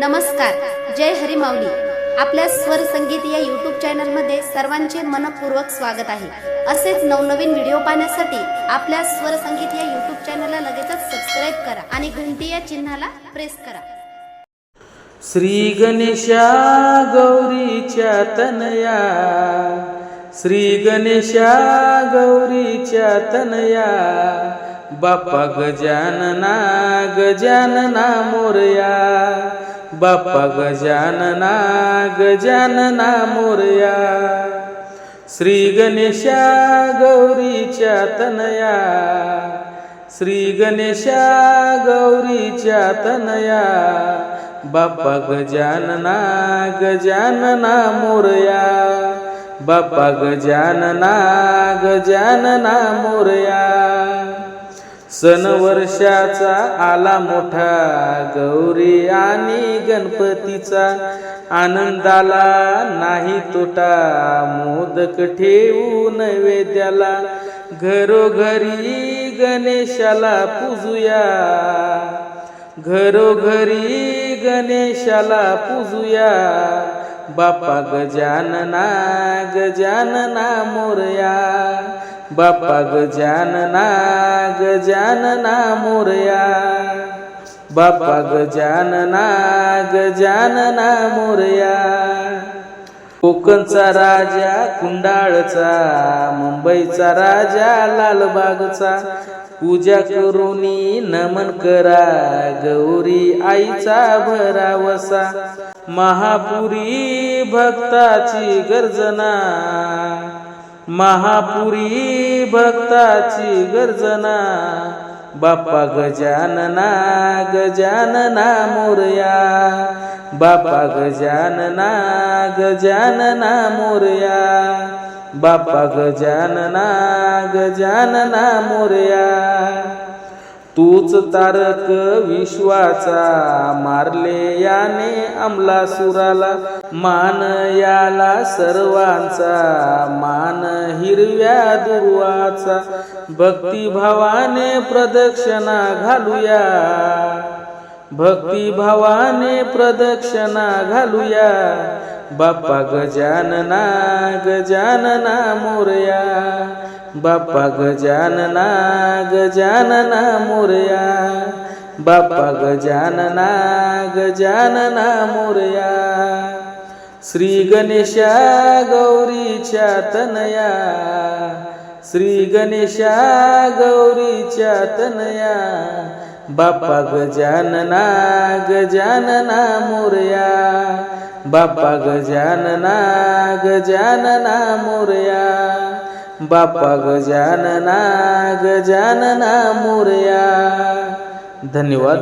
नमस्कार जय हरी माऊली आपल्या स्वर संगीत या यूट्यूब चॅनलमध्ये सर्वांचे मनपूर्वक स्वागत आहे. असेच नवनवीन व्हिडिओ पाहण्यासाठी आपल्या स्वर संगीत या यूट्यूब चॅनलला लगेचच सबस्क्राईब करा आणि घंटी या चिन्हाला प्रेस करा. श्री गणेशा गौरीच्या तनया श्री गणेशा गौरीच्या तनया बापा गजानना गजानना मोरया. बाप्पा गजानना गजानना मोरया। श्री गणेशा गौरीच्या तनया। श्री गणेशा गौरीच्या तनया। बाप्पा गजानना गजानना मोरया। बाप्पा गजानना गजानना मोरया। सन वर्षाचा आला मोठा गौरी आणि गणपतीचा. आनंदाला नाही तोटा मोदक ठेवू नैवेद्याला. घरोघरी गणेशाला पूजूया. घरोघरी गणेशाला पूजूया. बापा गजानना गजानना मोरया. बाप्पा गजानना गजानना मोरया. बाप्पा गजानना गजानना मोरया. कोकणचा राजा कुंडाळचा मुंबईचा राजा लालबागचा. पूजा करुनी नमन करा गौरी आईचा भरावसा. महापुरी भक्ताची गर्जना. महापुरी भक्ताची गर्जना. बाप्पा गजानना गजानना मोरया. बाप्पा गजानना गजानना मोरया. बाप्पा गजानना गजानना मोरया. तूच तारक विश्वाचा मारले याने अमलासुराला मान याला सर्वांचा मान हिरव्या दुर्वाचा. भक्तिभावाने प्रदक्षिणा घालूया भक्तिभावाने प्रदक्षिणा घालूया. बाप्पा गजानना गजानना मोरया बाप्पा गजानना गजानना मोरया. बाप्पा गजानना गजानना मोरया. श्री गणेशा गौरीच्या तनया. श्री गणेशा गौरीच्या तनया. बाप्पा गजानना गजानना मोरया. बाप्पा गजानना गजानना मोरया. बापा गजानना गजानना मोरया. धन्यवाद.